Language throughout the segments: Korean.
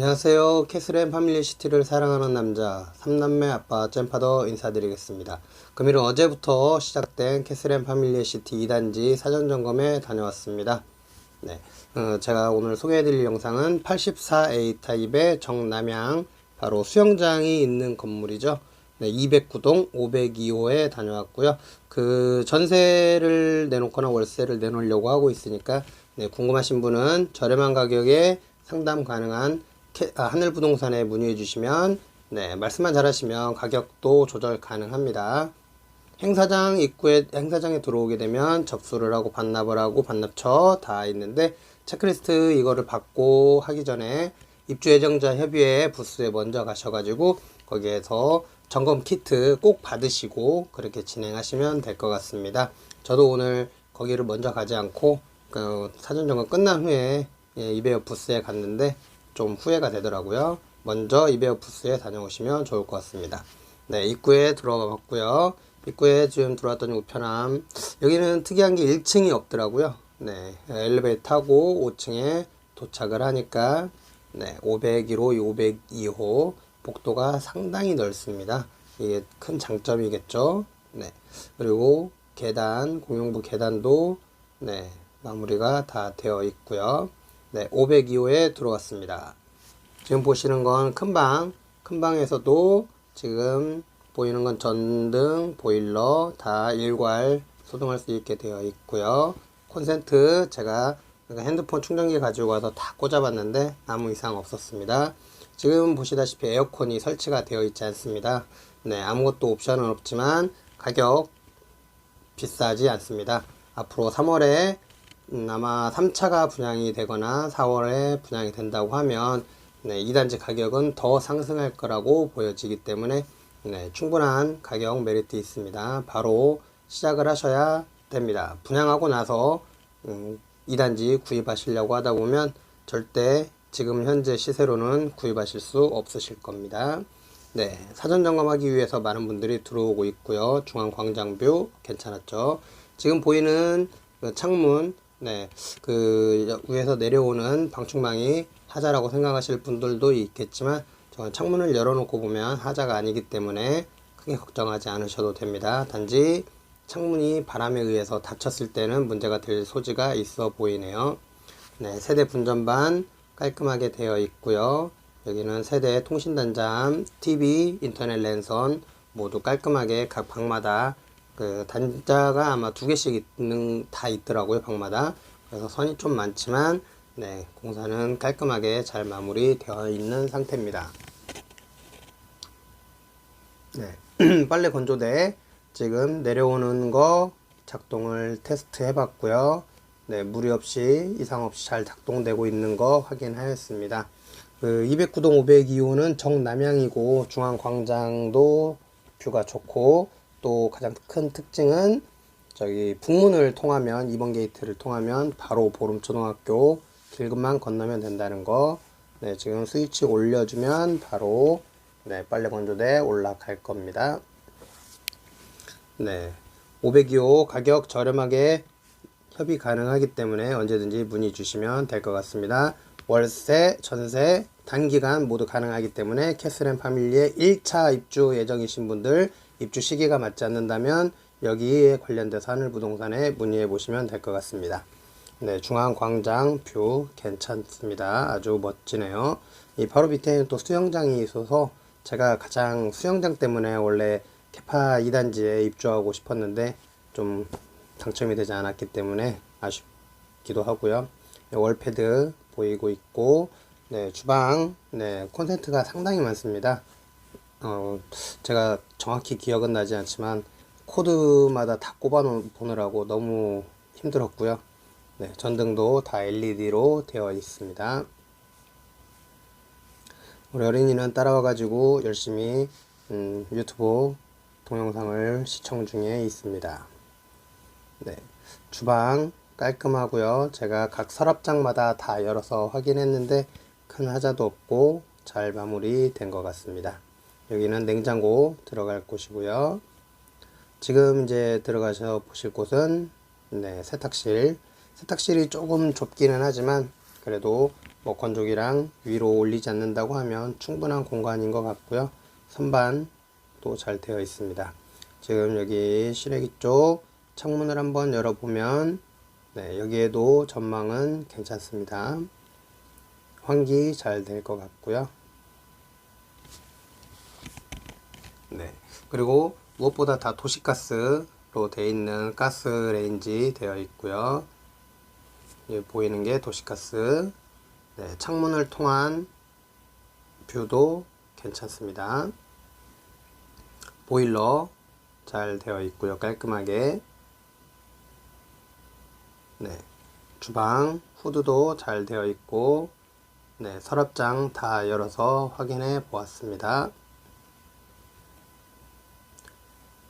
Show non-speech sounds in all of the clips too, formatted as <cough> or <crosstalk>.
안녕하세요. 캐슬앤 파밀리 시티를 사랑하는 남자, 삼남매 아빠 잼파더 인사드리겠습니다. 금일은 어제부터 시작된 캐슬앤 파밀리 시티 2단지 사전 점검에 다녀왔습니다. 네, 어, 제가 오늘 소개해드릴 영상은 84A 타입의 정남향, 바로 수영장이 있는 건물이죠. 네, 209동 502호에 다녀왔고요. 그 전세를 내놓거나 월세를 내놓으려고 하고 있으니까 네, 궁금하신 분은 저렴한 가격에 상담 가능한 캐- 아, 하늘부동산에 문의해 주시면 네, 말씀만 잘하시면 가격도 조절 가능합니다. 행사장 입구에 행사장에 들어오게 되면 접수를 하고 반납을 하고 반납처 다 있는데 체크리스트 이거를 받고 하기 전에 입주 예정자 협의회 부스에 먼저 가셔가지고 거기에서 점검 키트 꼭 받으시고 그렇게 진행하시면 될 것 같습니다. 저도 오늘 거기를 먼저 가지 않고 그 사전 점검 끝난 후에 예, 이베어 부스에 갔는데 좀 후회가 되더라고요. 먼저 이베어 부스에 다녀오시면 좋을 것 같습니다. 네, 입구에 들어가 봤고요. 입구에 지금 들어왔더니 우편함. 여기는 특이한 게 1층이 없더라고요. 네, 엘리베이터 타고 5층에 도착을 하니까 네, 501호, 502호 복도가 상당히 넓습니다. 이게 큰 장점이겠죠. 네, 그리고 계단, 공용부 계단도 네, 마무리가 다 되어 있고요. 네, 502호에 들어왔습니다. 지금 보시는 건 큰 방, 큰 방에서도 지금 보이는 건 전등, 보일러 다 일괄 소등할 수 있게 되어 있고요. 콘센트 제가 핸드폰 충전기 가지고 와서 다 꽂아봤는데 아무 이상 없었습니다. 지금 보시다시피 에어컨이 설치가 되어 있지 않습니다. 네, 아무것도 옵션은 없지만 가격 비싸지 않습니다. 앞으로 3월에 음, 아마 3차가 분양이 되거나 4월에 분양이 된다고 하면 네, 2단지 가격은 더 상승할 거라고 보여지기 때문에 네, 충분한 가격 메리트 있습니다. 바로 시작을 하셔야 됩니다. 분양하고 나서 음, 2단지 구입하시려고 하다 보면 절대 지금 현재 시세로는 구입하실 수 없으실 겁니다. 네, 사전 점검하기 위해서 많은 분들이 들어오고 있고요. 중앙 광장뷰 괜찮았죠? 지금 보이는 그 창문, 네, 그 위에서 내려오는 방충망이 하자라고 생각하실 분들도 있겠지만 저는 창문을 열어놓고 보면 하자가 아니기 때문에 크게 걱정하지 않으셔도 됩니다. 단지 창문이 바람에 의해서 닫혔을 때는 문제가 될 소지가 있어 보이네요. 네, 세대 분전반 깔끔하게 되어 있고요. 여기는 세대 통신단장, TV, 인터넷 랜선 모두 깔끔하게 각 방마다 그 단자가 아마 두 개씩 있는 다 있더라고요 방마다. 그래서 선이 좀 많지만 네 공사는 깔끔하게 잘 마무리되어 있는 상태입니다. 네 <clears throat> 빨래 건조대 지금 내려오는 거 작동을 테스트 해 봤고요. 네, 무리 없이 이상 없이 잘 작동되고 있는 거 확인하였습니다. 그 209동 502호는 정남향이고 중앙광장도 뷰가 좋고 또 가장 큰 특징은 저기 북문을 통하면 2번 게이트를 통하면 바로 보름초등학교 길급만 건너면 된다는 거. 네, 지금 스위치 올려주면 바로 네, 빨래 건조대 올라갈 겁니다. 네. 502호 가격 저렴하게 협의 가능하기 때문에 언제든지 문의 주시면 될 것 같습니다. 월세, 전세, 단기간 모두 가능하기 때문에 캐슬앤 파밀리의 1차 입주 예정이신 분들 입주 시기가 맞지 않는다면 여기에 관련돼서 하늘부동산에 문의해 보시면 될 것 같습니다. 네, 중앙광장 뷰 괜찮습니다. 아주 멋지네요. 이 바로 밑에는 또 수영장이 있어서 제가 가장 수영장 때문에 원래 캐파 2단지에 입주하고 싶었는데 좀 당첨이 되지 않았기 때문에 아쉽기도 하고요. 네, 월패드 보이고 있고 네, 주방 네, 콘센트가 상당히 많습니다. 어, 제가 정확히 기억은 나지 않지만 코드마다 다 꼽아 보느라고 너무 힘들었고요. 네, 전등도 다 LED로 되어 있습니다. 우리 어린이는 따라와 가지고 열심히 음, 유튜브 동영상을 시청 중에 있습니다. 네, 주방 깔끔하고요. 제가 각 서랍장마다 다 열어서 확인했는데 큰 하자도 없고 잘 마무리된 것 같습니다. 여기는 냉장고 들어갈 곳이고요. 지금 이제 들어가셔 보실 곳은 네, 세탁실. 세탁실이 조금 좁기는 하지만 그래도 뭐 건조기랑 위로 올리지 않는다고 하면 충분한 공간인 것 같고요. 선반도 잘 되어 있습니다. 지금 여기 실외기 쪽 창문을 한번 열어보면 네, 여기에도 전망은 괜찮습니다. 환기 잘 될 것 같고요. 네. 그리고 무엇보다 다 도시가스로 되어 있는 가스 레인지 되어 있고요. 여기 보이는 게 도시가스. 네, 창문을 통한 뷰도 괜찮습니다. 보일러 잘 되어 있고요. 깔끔하게. 네. 주방 후드도 잘 되어 있고 네, 서랍장 다 열어서 확인해 보았습니다.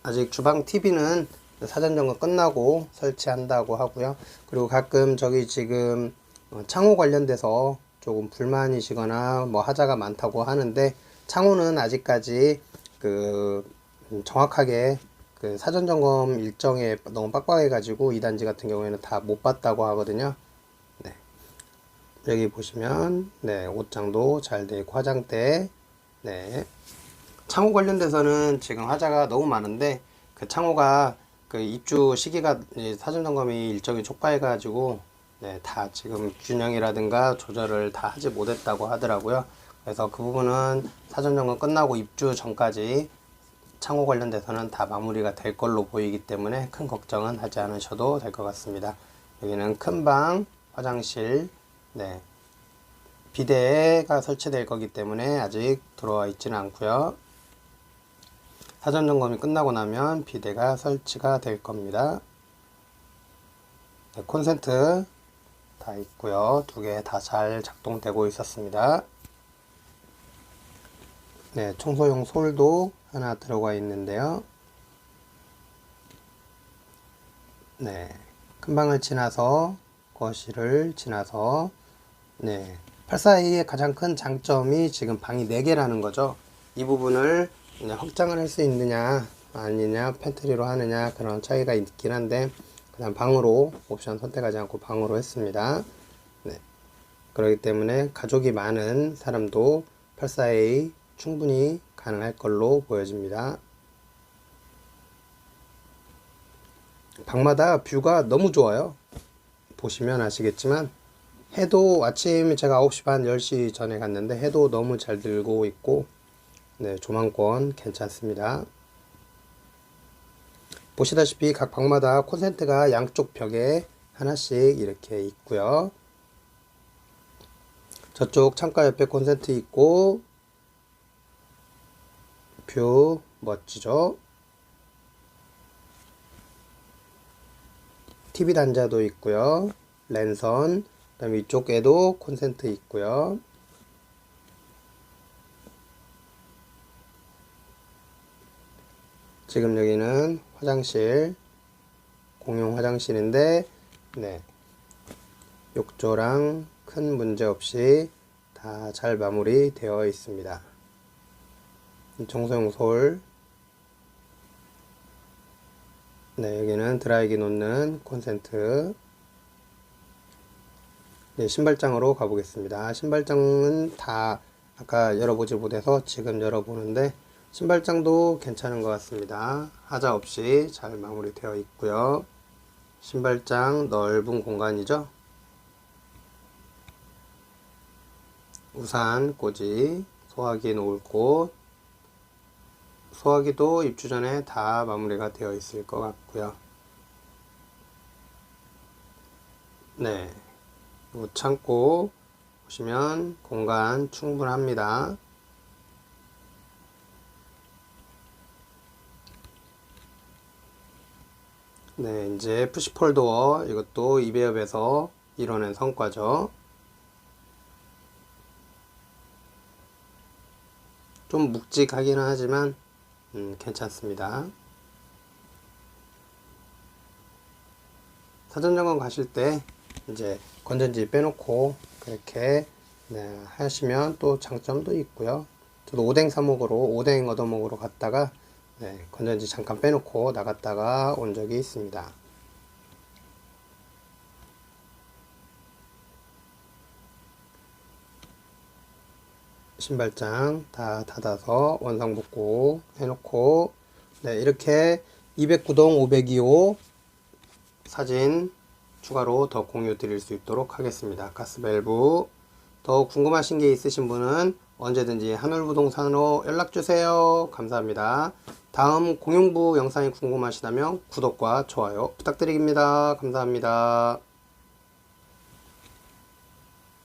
아직 주방 TV는 사전 점검 끝나고 설치한다고 하고요. 그리고 가끔 저기 지금 어, 창호 관련돼서 조금 불만이시거나 뭐 하자가 많다고 하는데 창호는 아직까지 그 음, 정확하게 그 사전 점검 일정에 너무 빡빡해 가지고 이 단지 같은 경우에는 다 못 봤다고 하거든요. 네. 여기 보시면 네, 옷장도 잘 돼 있고 화장대 네. 창호 관련돼서는 지금 화자가 너무 많은데 그 창호가 그 입주 시기가 사전 점검이 일정이 촉박해 가지고 네, 다 지금 균형이라든가 조절을 다 하지 못했다고 하더라고요. 그래서 그 부분은 사전 점검 끝나고 입주 전까지 창호 관련돼서는 다 마무리가 될 걸로 보이기 때문에 큰 걱정은 하지 않으셔도 될 것 같습니다. 여기는 큰 방, 화장실, 네. 비대가 설치될 거기 때문에 아직 들어와 있지는 않고요. 사전 점검이 끝나고 나면 비대가 설치가 될 겁니다. 네, 콘센트 다 있고요. 두 개 다 잘 작동되고 있었습니다. 네, 청소용 솔도 하나 들어가 있는데요. 네, 큰 방을 지나서 거실을 지나서 네, 842의 가장 큰 장점이 지금 방이 4개라는 거죠. 이 부분을 확장을 할 수 있느냐 아니냐 팬트리로 하느냐 그런 차이가 있긴 한데 그냥 방으로 옵션 선택하지 않고 방으로 했습니다. 네. 그렇기 때문에 가족이 많은 사람도 84A 충분히 가능할 걸로 보여집니다. 방마다 뷰가 너무 좋아요. 보시면 아시겠지만 해도 아침 제가 9시 반 10시 전에 갔는데 해도 너무 잘 들고 있고 네, 조망권 괜찮습니다. 보시다시피 각 방마다 콘센트가 양쪽 벽에 하나씩 이렇게 있고요. 저쪽 창가 옆에 콘센트 있고 뷰 멋지죠? TV 단자도 있고요. 랜선, 그다음 위쪽에도 콘센트 있고요. 지금 여기는 화장실, 공용 화장실인데, 네. 욕조랑 큰 문제 없이 다 잘 마무리 되어 있습니다. 청소용 솔. 네, 여기는 드라이기 놓는 콘센트. 네, 신발장으로 가보겠습니다. 신발장은 다 아까 열어보지 못해서 지금 열어보는데, 신발장도 괜찮은 것 같습니다. 하자 없이 잘 마무리되어 있고요. 신발장 넓은 공간이죠. 우산 꽂이, 소화기 놓을 곳, 소화기도 입주 전에 다 마무리가 되어 있을 것 같고요. 네, 창고 보시면 공간 충분합니다. 네, 이제 푸시 폴더어 이것도 이베업에서 이뤄낸 성과죠. 좀 묵직하기는 하지만 음, 괜찮습니다. 사전 점검 가실 때 이제 건전지 빼놓고 그렇게 네, 하시면 또 장점도 있고요. 저도 오뎅 사목으로 오뎅 얻어먹으러 갔다가 네, 건전지 잠깐 빼놓고 나갔다가 온 적이 있습니다. 신발장 다 닫아서 원상 복구 해놓고 네 이렇게 209동 502호 사진 추가로 더 공유 드릴 수 있도록 하겠습니다. 가스밸브 더 궁금하신 게 있으신 분은 언제든지 한울부동산으로 연락주세요. 감사합니다. 다음 공용부 영상이 궁금하시다면 구독과 좋아요 부탁드립니다. 감사합니다.